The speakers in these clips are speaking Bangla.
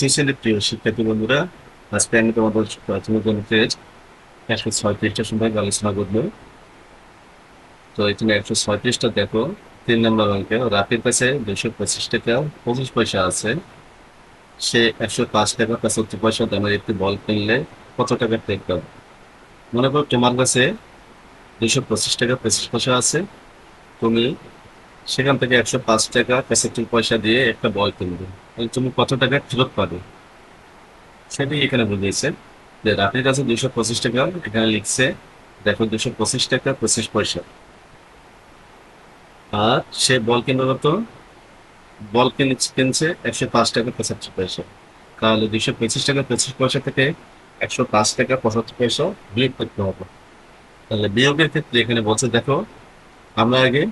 টিউশনের প্রিয় শিক্ষার্থী বন্ধুরা, আজকে আমি তোমাদের প্রাথমিক গণিতের একশো ছয়ত্রিশটা সম্পর্কে আলোচনা করব। তো এখানে একশো ছয়ত্রিশটা দেখো, তিন নম্বর অঙ্কে কাছে দুশো পঁচিশ টাকা পঁচিশ পয়সা আছে। সে একশো পাঁচ টাকা পঁচাত্তর পয়সা দামের একটি বল কিনলে কত টাকা টেক পাবে? মনে করো তোমার কাছে দুশো পঁচিশ টাকা পঁচিশ পয়সা আছে, তুমি সেখান থেকে একশো পাঁচ টাকা পঁচাত্তর পয়সা দিয়ে একটা বল কিনবে। তুমি কত টাকা ফেরত পাবে সেটাই এখানে বুঝিয়েছে যে রাতের কাছে দুশো পঁচিশ টাকা, এখানে লিখছে, দেখো দুশো পঁচিশ টাকা, পঁচিশ পয়সা। আর সে বল কিনবে কত? বল কিনে কিনছে একশো পাঁচ টাকা পঁচাত্তর পয়সা। তাহলে দুশো পঁচিশ টাকা, পঁচিশ পয়সা থেকে একশো পাঁচ টাকা, পঁচাত্তর পয়সা বিয়োগ করতে হবে। তাহলে বিয়োগের ক্ষেত্রে এখানে বলছে, দেখো আমরা আগে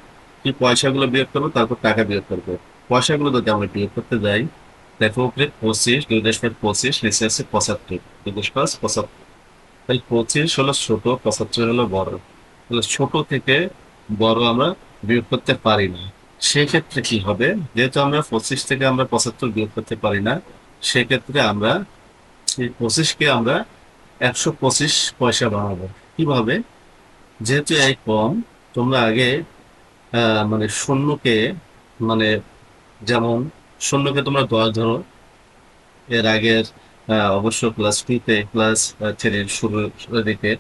কি পয়সাগুলো বিয়োগ করব, তারপর টাকা বিয়োগ করব। পয়সাগুলো যদি আমরা বিয়োগ করতে যাই, দেখো পঁচিশ, দুই দশমিক পঁচিশ, নিচে আছে পঁচাত্তর, দুই দশমিক পঁচাত্তর। তাই পঁচিশ হলো ছোট, পঁচাত্তর হলো বড়। তাহলে ছোট থেকে বড় আমরা বিয়োগ করতে পারি না। সেক্ষেত্রে কি হবে? যেহেতু আমরা পঁচিশ থেকে আমরা পঁচাত্তর বিয়োগ করতে পারি না, সেক্ষেত্রে আমরা পঁচিশকে আমরা একশো পঁচিশ পয়সা বানাবো। কীভাবে? যেহেতু এই কম, তোমরা আগে মানে শূন্যকে মানে যেমন শূন্যকে তোমরা দশ ধরো। এর আগের অবশ্য ক্লাস টুতে ক্লাস থ্রির শুরু দিকে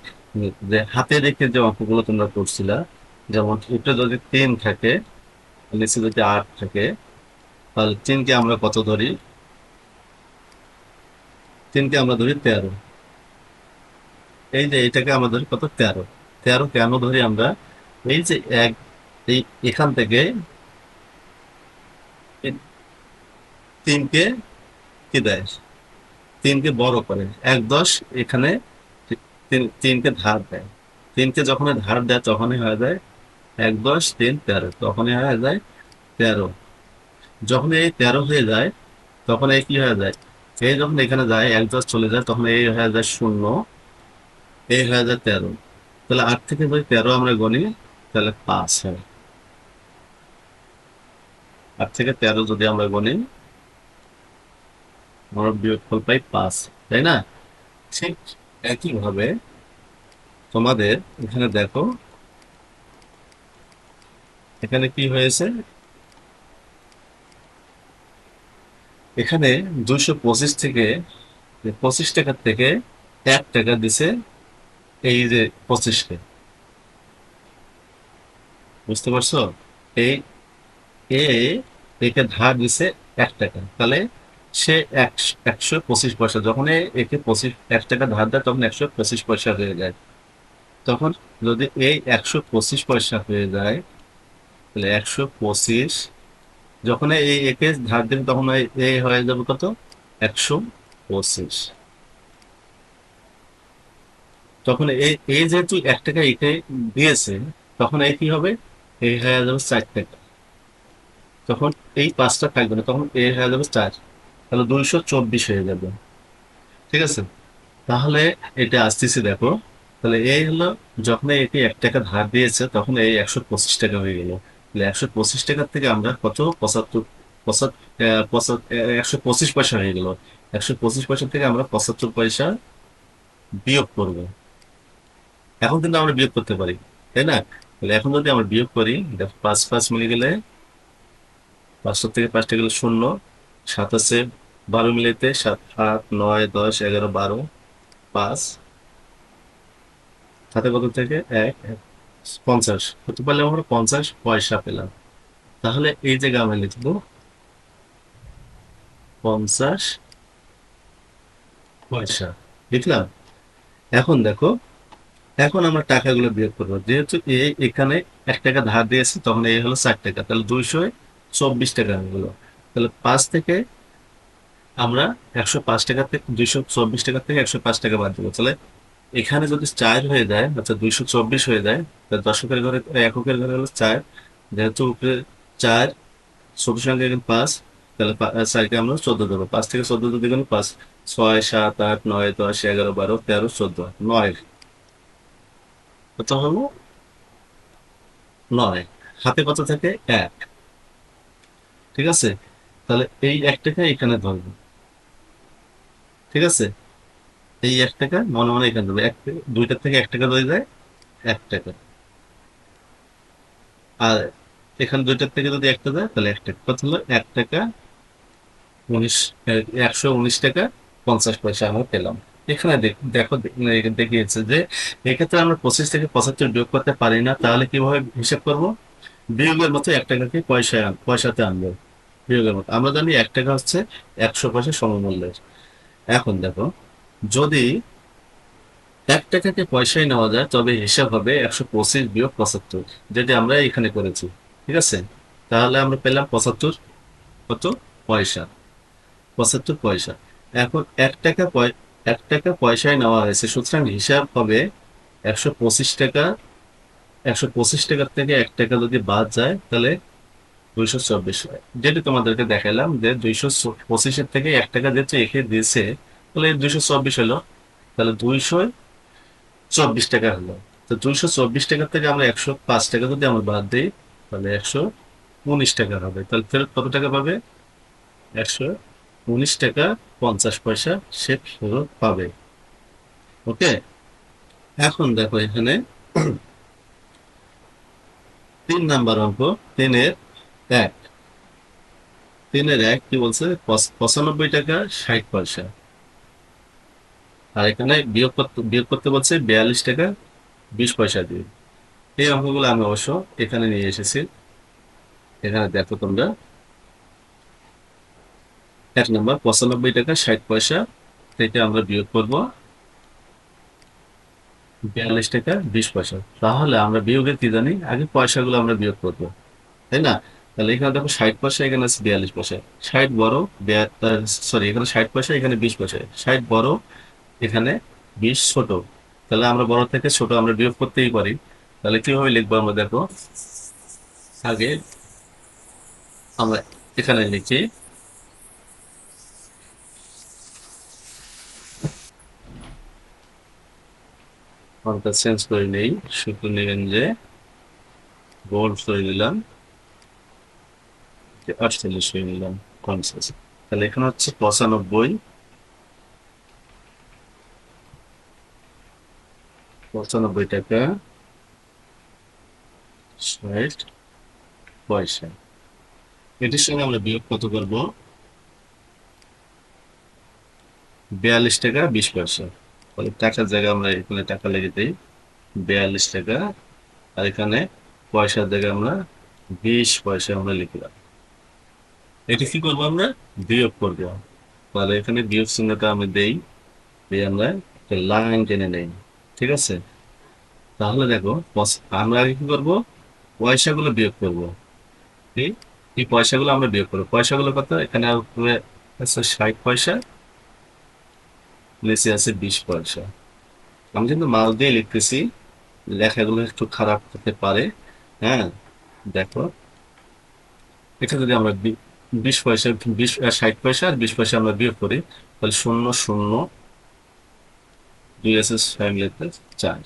যে হাতে রেখে যে অঙ্কগুলো তোমরা করছিলা, যেমন এটা যদি তিন থাকে, নিচে যদি আট থাকে, তাহলে তিনকে আমরা কত ধরি? তিনকে আমরা ধরি তেরো। এই যে এটাকে আমরা ধরি কত? তেরো। তেরো কেন ধরি আমরা? এই যে এক, এই এখান থেকে এই তিনকে কি দেয়? তিনকে বড় করে। এক দশ এখানে তিন- তিনকে ধার দেয়। তিনকে যখন ধার দেয় তখনই হয়ে যায় এক দশ, তিন, তেরো। তখনই হয়ে যায় তেরো। যখন এই তেরো হয়ে যায়, তখন এই কি হয়ে যায়? এই যখন এখানে যায়, এক দশ চলে যায়, তখন এই হয়ে যায় শূন্য, এই হয়ে যায় তেরো। তাহলে আট থেকে যদি তেরো আমরা গণি তাহলে পাঁচ হয়। আট থেকে তেরো যদি আমরা গণি আমরা বিয়োগফল পাই পাঁচ তাই না? ঠিক একইভাবে তোমাদের এখানে দেখো, এখানে কি হয়েছে? এখানে দুইশো পঁচিশ থেকে পঁচিশ টাকার থেকে এক টাকা দিছে এই যে পঁচিশকে। বুঝতে পারছ? এই এ একে ধার দিছে এক টাকা। তাহলে সে একশ- পঁচিশ পয়সা। যখন একে পঁচিশ, এক টাকা ধার দেয়, তখন একশো পঁচিশ পয়সা হয়ে যায়। তখন যদি এই একশো পঁচিশ পয়সা হয়ে যায়, তাহলে একশো পঁচিশ যখন এই একে ধার দিন তখন এই- এই হয়ে যাবে কত? একশো পঁচিশ। তখন এই এই যেহেতু এক টাকা একে দিয়েছে, তখন এই কি হবে? এই হয়ে যাবে চার টাকা। তখন এই পাঁচটা থাকবে না, তখন এই হয়ে যাবে চার। তাহলে দুইশো চব্বিশ হয়ে যাবে। ঠিক আছে? তাহলে এটা আসতেছি দেখো। তাহলে এই হলো, যখন এটি এক টাকা ধার দিয়েছে, তখন এই একশো পঁচিশ টাকা হয়ে গেল। তাহলে একশো পঁচিশ টাকার থেকে আমরা কত? পঁচাত্তর একশো পঁচিশ পয়সা হয়ে গেল। একশো পঁচিশ পয়সা থেকে আমরা পঁচাত্তর পয়সা বিয়োগ করব। এখন কিন্তু আমরা বিয়োগ করতে পারি, তাই না? তাহলে এখন যদি আমরা বিয়োগ করি পাঁচ পাঁচ মিলে গেলে পাঁচশো থেকে পাঁচটা গেলে শূন্য, সাত আছে বারো মিলিতে সাত, আট, নয়, দশ, এগারো, বারো, পাঁচ সাথে কত থেকে? এক পঞ্চাশ। হতে পারলে আমরা পঞ্চাশ পয়সা পেলাম। তাহলে এই জায়গায় আমরা লিখব, পঞ্চাশ পয়সা। লিখলাম? এখন দেখো, এখন আমরা টাকাগুলো বিয়োগ করব। যেহেতু এই এখানে এক টাকা ধার দিয়েছে, তখন এই হলো ষাট টাকা। তাহলে দুইশো চব্বিশ টাকা হলো। তাহলে পাঁচ থেকে আমরা একশো পাঁচ টাকা থেকে দুইশো চব্বিশ টাকা থেকে একশো পাঁচ টাকা বাদ দেবো। তাহলে এখানে যদি চার হয়ে যায়, অর্থাৎ দুইশো চব্বিশ হয়ে যায়, তাহলে দশকের ঘরে, এককের ঘরে হলো চার, যেহেতু উপরে চার ছোট সংখ্যা এখানে পাঁচ, তাহলে চারকে আমরা চোদ্দ দেবো। পাঁচ থেকে চোদ্দ যদি গেলে পাঁচ, ছয়, সাত, আট, নয়, দশ, এগারো, বারো, তেরো, চোদ্দ, নয়। কত হলো নয়। হাতে কত থাকে? এক। ঠিক আছে? তাহলে এই এক টাকা এখানে ধরবো। ঠিক আছে? এই এক টাকা, মনে মনে এখানে দেবে। এক দুইটার থেকে এক টাকা ধরে যায়, এক টাকা। আর এখানে দুইটার থেকে যদি একটা যায় তাহলে এক টাকা। কত হলো এক টাকা, উনিশ, একশো উনিশ টাকা, পঞ্চাশ পয়সা আমরা পেলাম। এখানে দেখ- দেখো দেখিয়েছে যে এক্ষেত্রে আমরা পঁচিশ থেকে পঁচাত্তর বিয়োগ করতে পারি না, তাহলে কীভাবে হিসাব করব? বিয়োগের মতো এক টাকাকে পয়সায় আন- পয়সাতে আনব। বিয়োগের মতো। আমরা জানি এক টাকা হচ্ছে একশো পয়সা সমমূল্যের। এখন দেখো, যদি এক টাকাকে পয়সায় নেওয়া যায়, তবে হিসাব হবে একশো পঁচিশ বিয়োগ পঁচাত্তর, যেটি আমরা এখানে করেছি, ঠিক আছে? তাহলে আমরা পেলাম পঁচাত্তর, কত? পয়সা, পঁচাত্তর পয়সা। এখন এক টাকা এক টাকা পয়সায় নেওয়া হয়েছে, সুতরাং হিসাব হবে একশো পঁচিশ টাকা, একশো পঁচিশ টাকার থেকে এক টাকা যদি বাদ যায়, তাহলে দুইশো চব্বিশ যেটি তোমাদেরকে দেখালাম যে দুইশো পঁচিশের থেকে এক টাকা যেহেতু এখে দিয়েছে, তাহলে দুইশো চব্বিশ হলো, তাহলে দুইশো চব্বিশ টাকা হলো। তো দুইশো চব্বিশ টাকা থেকে আমরা একশো পাঁচ টাকা যদি আমরা বাদ দিই, তাহলে একশো উনিশ টাকা হবে। তাহলে ফেরত কত টাকা পাবে? একশো উনিশ টাকা পঞ্চাশ পয়সা সে ফেরত পাবে। ওকে? এখন দেখো এখানে তিন নাম্বার অঙ্ক, তিনের এক তিনের এক, কি বলছে? পঁচানব্বই টাকা, ষাট পয়সা। আর এখানে বিয়োগ করতে বিয়োগ করতে বলছে বিয়াল্লিশ টাকা, বিশ পয়সা দিয়ে। এই অঙ্কগুলো আমি অবশ্য এখানে নিয়ে এসেছি। এখানে দেখো তোমরা। এক নম্বর, পঁচানব্বই টাকা, ষাট পয়সা থেকে আমরা বিয়োগ করব। বিয়াল্লিশ টাকা, বিশ পয়সা। তাহলে আমরা বিয়োগের কি জানি? আগে পয়সাগুলো আমরা বিয়োগ করব। তাই না? তাহলে এখানে দেখো ষাট পয়সা এখানে আছে বিয়াল্লিশ পয়সা ষাট বড় সরি এখানে ষাট পয়সা এখানে বিশ পয়সা ষাট বড়, এখানে বিশ ছোট। তাহলে আমরা বড় থেকে ছোট আমরা বিয়োগ করতেই পারি। তাহলে কীভাবে লিখব আমরা দেখো? আগে আমরা এখানে লিখি। চেঞ্জ করে নেই। শুধু নেবেন যে বোল্ড করে দিলাম আটচল্লিশ হয়ে নিলাম কনসেস তাহলে এখানে হচ্ছে পঁচানব্বই। পঁচানব্বই টাকা। ষাট। পয়সা। এটির সঙ্গে আমরা বিয়োগ কত করব? বিয়াল্লিশ টাকা, বিশ পয়সা। তাহলে টাকার জায়গায় আমরা এখানে টাকা লিখে দিই। বিয়াল্লিশ টাকা। আর এখানে পয়সার জায়গায় আমরা বিশ পয়সা আমরা লিখলাম। এটি কি করব আমরা? বিয়োগ করব তাহলে এখানে বিয়োগ চিহ্নটা আমি দেই। দিয়ে আমরা একটা লাইন টেনে নেই। ঠিক আছে? তাহলে দেখো আমরা আগে কি করব? পয়সাগুলো বিয়োগ করব। এই পয়সাগুলো আমরা বিয়োগ করব। পয়সাগুলো কত? এখানে আছে ষাট পয়সা, নিচে আছে বিশ পয়সা। আমি কিন্তু মাল দিয়ে লিখতেছি। লেখাগুলো একটু খারাপ হতে পারে। হ্যাঁ? দেখো। এটা যদি আমরা বিশ পয়সা, বিশ ষাট পয়সা আর বিশ পয়সা আমরা বিয়োগ করি। তাহলে শূন্য শূন্য, দুই আছে ফ্যামিলিতে চার।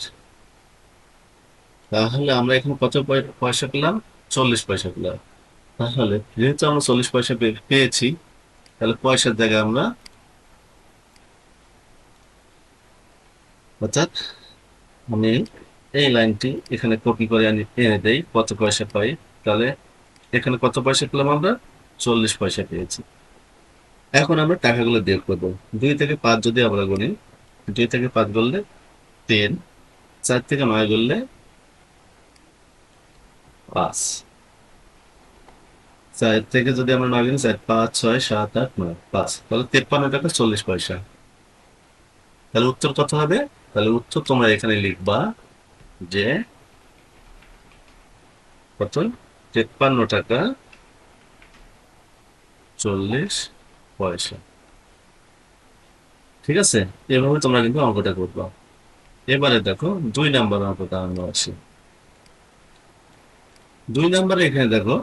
তাহলে আমরা এখানে কত পয়- পয়সা পেলাম? চল্লিশ পয়সা পেলাম। তাহলে যেহেতু আমরা চল্লিশ পয়সা পেয়েছি, তাহলে পয়সার জায়গায় আমরা অর্থাৎ আমি এই লাইনটি এখানে কপি করে আনি, এনে দেই, কত পয়সা পাই। তাহলে এখানে কত পয়সা পেলাম আমরা? চল্লিশ পয়সা পেয়েছি। এখন আমরা টাকাগুলো বের করব। দুই থেকে পাঁচ যদি আমরা গুনি, দুই থেকে পাঁচ করলে তিন, চার থেকে নয় করলে পাঁচ। চার থেকে যদি আমরা নয় গুনি, চার, পাঁচ, ছয়, সাত, আট, নয়, পাঁচ। তাহলে তেপ্পান্ন টাকা চল্লিশ পয়সা। তাহলে উত্তর কত হবে? তাহলে উত্তর তোমরা এখানে লিখবা যে কত? তেপ্পান্ন টাকা চল্লিশ পয়সা। ঠিক আছে? এভাবে তোমরা কিন্তু অঙ্কটা করবা। এবারে দেখো, দুই নাম্বার অঙ্কটা আমরা আসি দুই নাম্বারে এখানে দেখো,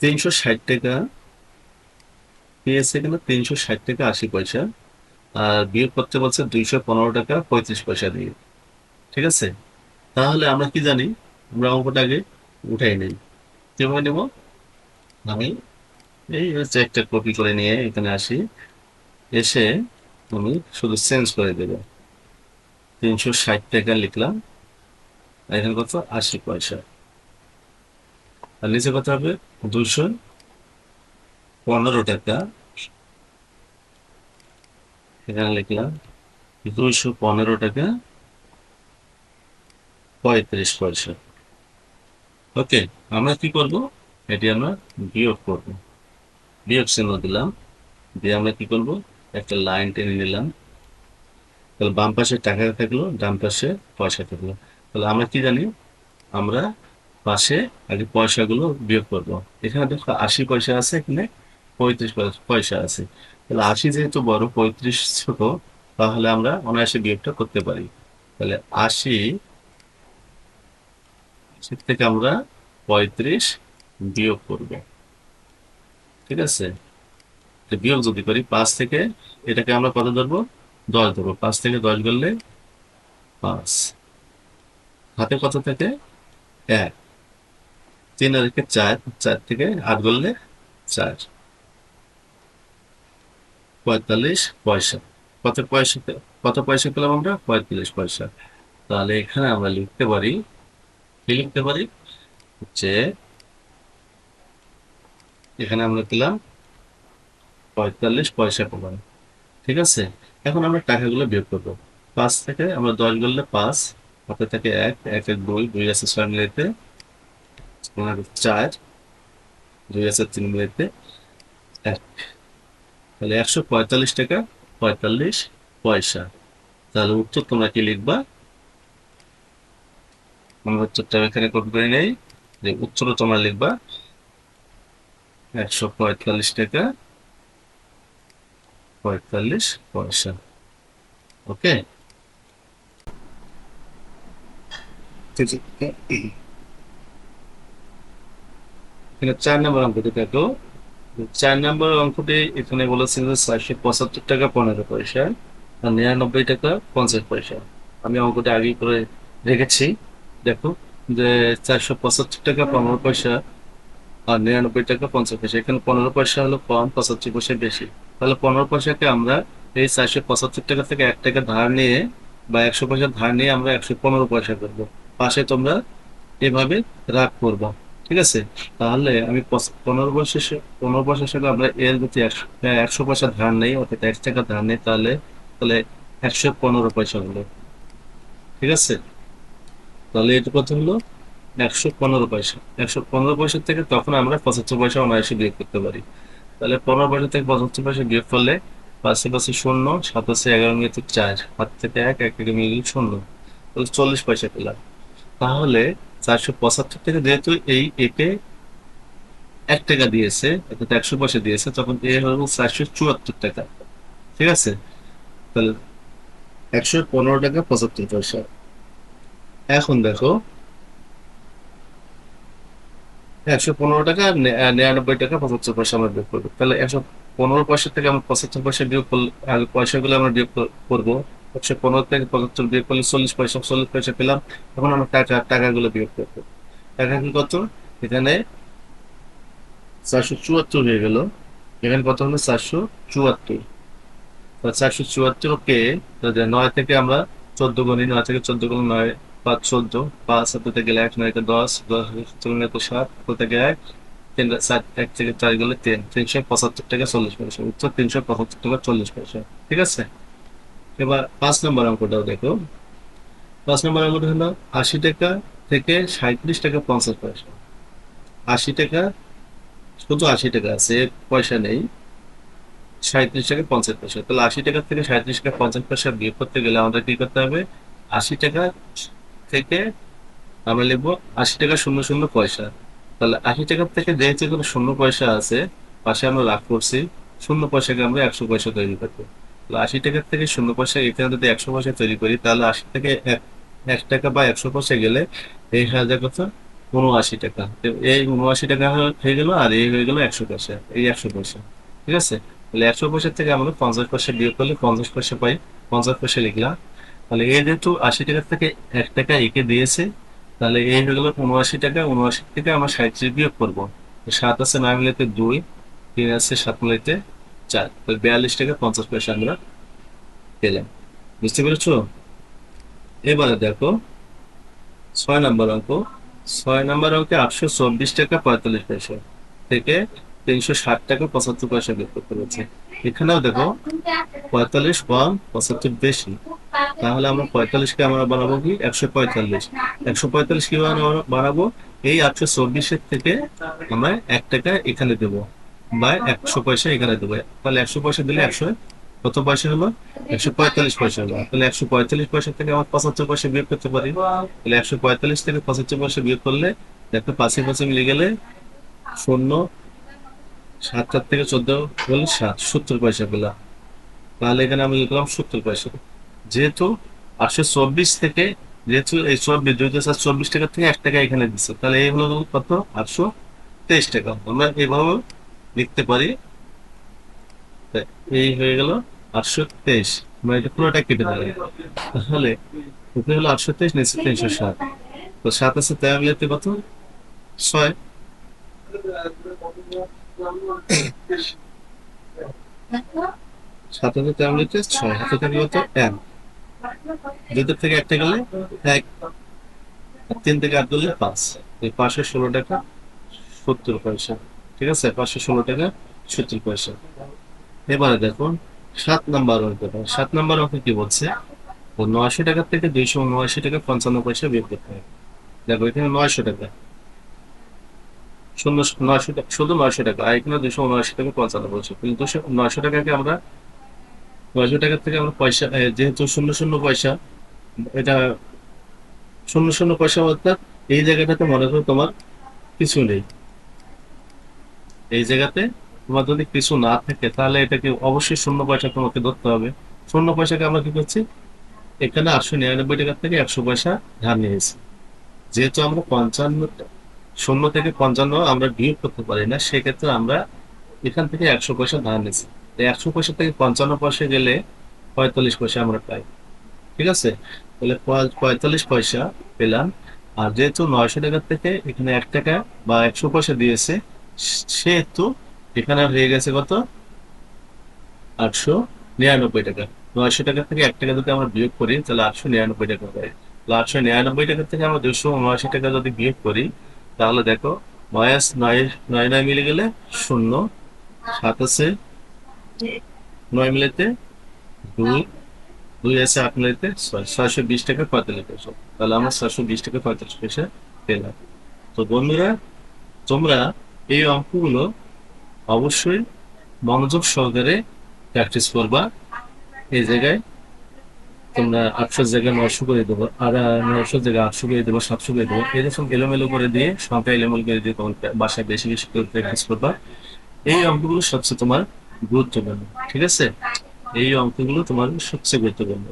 তিনশো ষাট টাকা পেয়েছে এখানে তিনশো ষাট টাকা আশি পয়সা। আর বিয়োগ করতে বলছে দুইশো পনেরো টাকা পঁয়ত্রিশ পয়সা দিয়ে। ঠিক আছে? তাহলে আমরা কি জানি? আমরা অঙ্কটা আগে উঠাই নেই। কীভাবে নেব? আমি এই হচ্ছে একটা কপি করে নিয়ে এখানে আসি। এসে আমি শুধু চেঞ্জ করে দেব। তিনশো ষাট টাকা লিখলাম। এখানে কত? আশি পয়সা। আর নিচে কত হবে? দুশো পনেরো টাকা। এখানে লিখলাম দুইশো পনেরো টাকা পঁয়ত্রিশ পয়সা। ওকে, আমরা কি করব? এটি আমরা বিয়োগ করব। বিয়োগ চিহ্ন দিলাম। দিয়ে আমরা কি করব? একটা লাইন টেনে নিলাম। তাহলে বাম পাশে টাকা থাকল, ডান পাশে পয়সা থাকল। তাহলে আমরা কি জানি? আমরা পাশে আগে পয়সাগুলো বিয়োগ করব। এখানে দেখো আশি পয়সা আছে, এখানে পঁয়ত্রিশ পয়সা- আছে। তাহলে আশি যেহেতু বড়, পঁয়ত্রিশ ছোট, তাহলে আমরা অনায়াসে বিয়োগটা করতে পারি। তাহলে আশি থেকে আমরা পঁয়ত্রিশ বিয়োগ করব। ঠিক আছে? বিয়োগ যদি করি, পাঁচ থেকে, এটাকে আমরা কত ধরবো? দশ ধরবো। পাঁচ থেকে দশ গেলে পাঁচ। হাতে কত থেকে? এক। তিন আর একে চার চার থেকে আট গড়লে চার। পঁয়তাল্লিশ পয়সা। কত পয়সা কত পয়সা পেলাম আমরা? পঁয়তাল্লিশ পয়সা। তাহলে এখানে আমরা লিখতে পারি, কি লিখতে পারি? যে এখানে আমরা পেলাম পঁয়তাল্লিশ পয়সা পেলাম ঠিক আছে? এখন আমরা টাকাগুলো বিয়োগ করব। পাঁচ থেকে, আমরা দশ গড়লে পাঁচ হাতে থেকে এক এক এক, দুই দুই আছে ছয় মিলিতে চার, দুই আছে তিন মিলিতে এক। তাহলে একশো পঁয়তাল্লিশ টাকা, পঁয়তাল্লিশ পয়সা। তাহলে উত্তর তোমরা কি লিখবা? আমরা উত্তরটা এখানে কোড করে নেই, যে উত্তর তোমরা লিখবা। একশো পঁয়তাল্লিশ টাকা। পঁয়তাল্লিশ পয়সা। ওকে? চার নম্বর অঙ্কটি দেখো। চার নম্বর অঙ্কটি এখানে বলেছেন যে চারশো পঁচাত্তর টাকা পনেরো পয়সা আর নিরানব্বই টাকা পঞ্চাশ পয়সা। আমি অঙ্কটা আগে করে রেখেছি। দেখো যে চারশো পঁচাত্তর টাকা পনেরো পয়সা আর নিরানব্বই টাকা পঞ্চাশ পয়সা। এখানে পনেরো পয়সা হলো কম পঁচাত্তর পয়সা বেশি। তাহলে পনেরো পয়সাকে আমরা এই চারশো পঁচাত্তর টাকা থেকে এক টাকা ধার নিয়ে বা একশো পয়সা ধার নিয়ে আমরা একশো পনেরো পয়সা করব। পাশে তোমরা এভাবে রাগ করবা ঠিক আছে? তাহলে আমি পনেরো পয়সা পনেরো পয়সা সাথে আমরা এর যদি একশো হ্যাঁ, একশো পয়সা ধার নেই অর্থাৎ এক টাকা ধার নেই তাহলে তাহলে একশো পনেরো পয়সা হলো ঠিক আছে? তাহলে এটা কত হলো। একশো পনেরো পয়সা। একশো পনেরো পয়সা থেকে তখন আমরা পঁচাত্তর পয়সা অনায়াসে বিয়োগ করতে পারি। তাহলে পনেরো পয়সা থেকে পঁচাত্তর পয়সা বিয়োগ করলে পাশে পাশে শূন্য, সাত আছে এগারো মিনিটে চার হাত থেকে এক এক থেকে মিলিয়ে শূন্য। তাহলে চল্লিশ পয়সা পেলাম। তাহলে চারশো পঁচাত্তর থেকে যেহেতু এই একে এক টাকা দিয়েছে, অর্থাৎ একশো পয়সা দিয়েছে, তখন এ হলো চারশো চুয়াত্তর টাকা। ঠিক আছে? তাহলে একশো পনেরো টাকা পঁচাত্তর পয়সা। এখন দেখো একশো পনেরো টাকা নিরানব্বই টাকা, পঁচাত্তর পয়সা আমরা বিয়োগ করব। তাহলে একশো পনেরো পয়সা থেকে আমরা পঁচাত্তর পয়সা বিয়োগ করলে পয়সাগুলো আমরা বিয়োগ করব। একশো পনেরো থেকে পঁচাত্তর বিয়োগ করলে চল্লিশ পয়সা চল্লিশ পয়সা পেলাম এখন আমরা টাকা, টাকাগুলো বিয়োগ করব। টাকা কি কত? এখানে চারশো চুয়াত্তর হয়ে গেল। এখানে কত হলো? চারশো চুয়াত্তর। চারশো চুয়াত্তর কে? নয় থেকে আমরা চোদ্দ গণি নয় থেকে চোদ্দ গুণ নয় পাঁচ চোদ্দ, পাঁচ হাতে গেলে এক, নয় দশ দশ চল্লিশ তো সাত কোথা থেকে এক, তিন সাত এক থেকে চার গেলে তিন, তিনশো পঁচাত্তর টাকা চল্লিশ পয়সা, উত্তর তিনশো পঁচাত্তর টাকা চল্লিশ পয়সা, ঠিক আছে? এবার পাঁচ নম্বর অঙ্কটাও দেখো। পাঁচ নম্বর অঙ্কটা হলো আশি টাকা থেকে সাঁত্রিশ টাকা পঞ্চাশ পয়সা। আশি টাকা, শুধু আশি টাকা আছে পয়সা নেই সাঁত্রিশ টাকা পঞ্চাশ পয়সা। তাহলে আশি টাকা থেকে সাঁত্রিশ টাকা পঞ্চাশ পয়সা বিয়োগ করতে গেলে আমাদের কি করতে হবে? আশি টাকা থেকে আমরা লিখব আশি টাকা শূন্য শূন্য পয়সা। তাহলে আশি টাকার থেকে যেহেতু এখানে শূন্য পয়সা আছে, পাশে আমরা লাভ করছি, শূন্য পয়সাকে আমরা একশো পয়সা তৈরি করব। তাহলে আশি টাকার থেকে শূন্য পয়সা, এখানে যদি একশো পয়সা তৈরি করি, তাহলে আশি থেকে এক এক টাকা বা একশো পয়সা গেলে এই হাজার কত? উনআশি টাকা। এই উনআশি টাকা হয়ে গেল আর এই হয়ে গেল একশো পয়সা, এই একশো পয়সা। ঠিক আছে? তাহলে একশো পয়সা থেকে আমরা পঞ্চাশ পয়সা বিয়োগ করলে পঞ্চাশ পয়সা পাই। পঞ্চাশ পয়সা লিখলাম। তাহলে এ যেহেতু আশি টাকা থেকে এক টাকা একে দিয়েছে, তাহলে এই হয়ে গেল উনআশি টাকা, উনআশি থেকে আমরা সাঁত্রিশ বিয়োগ করব। সাত আছে নয় মিলিতে দুই, তিন আছে সাত মিলিতে চার তাহলে বিয়াল্লিশ টাকা পঞ্চাশ পয়সা আমরা পেলাম। বুঝতে পেরেছ? এবারে দেখো, ছয় নম্বর অঙ্ক, ছয় নম্বর অঙ্কে আটশো চব্বিশ টাকা পঁয়তাল্লিশ পয়সা থেকে তিনশো ষাট টাকা পঁচাত্তর পয়সা বের করতে হচ্ছে। এখানেও দেখো, পঁয়তাল্লিশ কম পঁচাত্তর বেশি। তাহলে আমরা পঁয়তাল্লিশকে আমরা বানাবো কি? একশো পঁয়তাল্লিশ। একশো পঁয়তাল্লিশ কি বানা- বানাবো এই আটশো চব্বিশের থেকে আমরা এক টাকা এখানে দেবো বা একশো পয়সা এখানে দেবো। তাহলে একশো পয়সা দিলে একশো। কত পয়সা হলো? একশো পঁয়তাল্লিশ পয়সা হলো। তাহলে একশো পঁয়তাল্লিশ পয়সা থেকে আমার পঁচাত্তর পয়সা বিয়োগ করতে পারি। তাহলে একশো পঁয়তাল্লিশ থেকে পঁচাত্তর পয়সা বিয়োগ করলে দেখো পাঁচে পাঁচে মিলে গেলে শূন্য সাত থেকে চোদ্দ বলে সাত। সত্তর পয়সা পেলাম। তাহলে এখানে আমি লিখলাম সত্তর পয়সা। যেহেতু আটশো চব্বিশ থেকে যেহেতু এই চব্বিশ, দুই হাজার চব্বিশ টাকা থেকে এক টাকা এখানে দিচ্ছে। তাহলে এই হলো কত? আটশো তেইশ টাকা। আমরা এইভাবে লিখতে পারি। এই হয়ে গেল আটশো তেইশ। আমরা এটা পুরোটা কেটে দেবো তাহলে উপরে হলো আটশো তেইশ নিচে তিনশো ষাট। তো সাত আছে, তাই কত ছয়। সাত হাজার লিখতে ছয়। হাতে থেকে কত এক। দুইটার থেকে একটা গেলে এক, তিন থেকে আট গেলে পাঁচ। এই পাঁচশো ষোলো টাকা সত্তর পয়সা। ঠিক আছে? পাঁচশো ষোলো টাকা সত্তর পয়সা। এবারে দেখুন, সাত নাম্বার অঙ্কটা সাত নাম্বার অঙ্ক কি বলছে? নয়শো টাকা থেকে দুইশো উনআশি টাকা পঞ্চান্ন পয়সা বিয়োগ করতে হবে দেখো, এখানে নয়শো টাকা। শূন্য, নয়শো টাকা, শুধু নয়শো টাকা। আর এখানে দুশো উনআশি টাকা পঞ্চান্ন পয়সা। কিন্তু নয়শো টাকাকে আমরা নয়শো টাকা থেকে আমরা পয়সা যেহেতু শূন্য শূন্য পয়সা, এটা শূন্য শূন্য পয়সা অর্থাৎ এই জায়গাটাতে মনে করো তোমার কিছু নেই। এই জায়গাতে তোমার যদি কিছু না থাকে, তাহলে এটাকে অবশ্যই শূন্য পয়সা তোমাকে ধরতে হবে। শূন্য পয়সাকে আমরা কি করছি? এখানে আটশো নিরানব্বই টাকার থেকে একশো পয়সা ধার নিয়েছি। যেহেতু আমরা পঞ্চান্ন, শূন্য থেকে পঞ্চান্ন আমরা বিয়োগ করতে পারি না, সেক্ষেত্রে আমরা এখান থেকে একশো পয়সা ধার নিয়েছি। একশো পয়সা থেকে পঞ্চান্ন পয়সা গেলে পঁয়তাল্লিশ পয়সা আমরা পাই। ঠিক আছে? তাহলে পঁয়তাল্লিশ পয়সা পেলাম। আর যেহেতু নয়শো টাকা থেকে এখানে এক টাকা বা একশো পয়সা দিয়েছে, সেহেতু এখানে হয়ে গেছে কত? আটশো নিরানব্বই টাকা। নয়শো টাকা থেকে এক টাকা যদি আমরা বিয়োগ করি, তাহলে আটশো নিরানব্বই টাকা তাহলে আটশো নিরানব্বই টাকা থেকে আমরা দুশো উনআশি টাকা যদি বিয়োগ করি, তাহলে দেখো নয়াস নয় নয় নয় মিলে গেলে শূন্য, সাত আছে। নয় মিলেতে দুই দুই আছে আট মিলেতে ছয়, ছয়শো বিশ টাকা পঁয়তাল্লিশ পয়সা। তাহলে আমরা ছয়শো বিশ টাকা পঁয়তাল্লিশ পয়সা পেলাম। তো বন্ধুরা, তোমরা এই অঙ্কগুলো অবশ্যই মনোযোগ সহকারে প্র্যাকটিস করবা। এই জায়গায় তোমরা আটশো জায়গায় নয়শো করে দেবো, আর নয়শো জায়গায় আটশো করে দেবো, সাতশো করে দেবো, এরকম এলোমেলো করে দিয়ে, সংখ্যা এলোমেলো করে দিয়ে তোমার বাসায় বেশি বেশি করে প্র্যাকটিস করবা। এই অঙ্কগুলো সবচেয়ে তোমার গুরুত্বপূর্ণ। ঠিক আছে? এই অঙ্কগুলো তোমার সবচেয়ে গুরুত্বপূর্ণ।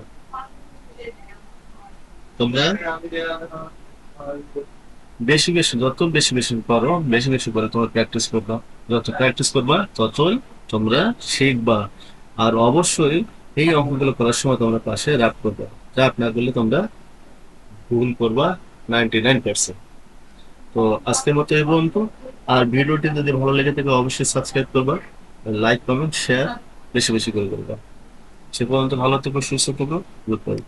তোমরা বেশি বেশি, যত বেশি বেশি করো বেশি বেশি করে তোমার প্র্যাকটিস করবা। যত প্র্যাকটিস করবা, ততই তোমরা শিখবা। আর অবশ্যই এই অঙ্কগুলো করার সময় তোমরা পাশে রাগ করবা। রাগ না করলে তোমরা ভুল করবা নাইনটি নাইন পার্সেন্ট তো আজকের মতো এই পর্যন্ত। আর ভিডিওটি যদি ভালো লেগে থাকে, অবশ্যই সাবস্ক্রাইব করবা। লাইক কমেন্ট শেয়ার বেশি বেশি করে করবা। সে পর্যন্ত ভালো থেকো, সুস্থ থেকো গুড বাই